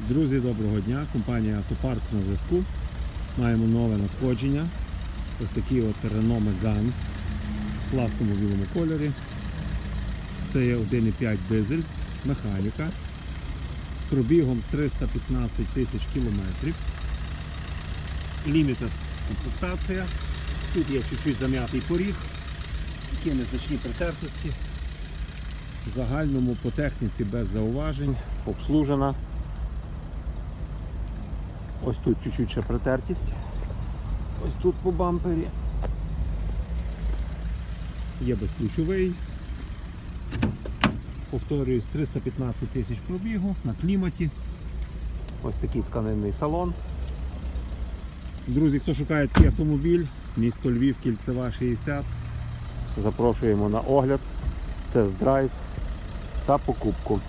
Друзі, доброго дня. Компанія Автопарк на зв'язку. Маємо нове надходження. Ось такий от Renault Megane в класному білому кольорі. Це є 1,5 дизель, механіка з пробігом 315 тисяч кілометрів. Limited комплектація. Тут є чуть-чуть зам'ятий поріг, такі незначні притертості. В загальному по техніці без зауважень, обслужена. Ось тут чуть-чуть ще протертість. Ось тут по бампері. Є безключовий. Повторююсь, 315 тисяч пробігу на кліматі. Ось такий тканинний салон. Друзі, хто шукає такий автомобіль, місто Львів, Кільцева 60. Запрошуємо на огляд, тест-драйв та покупку.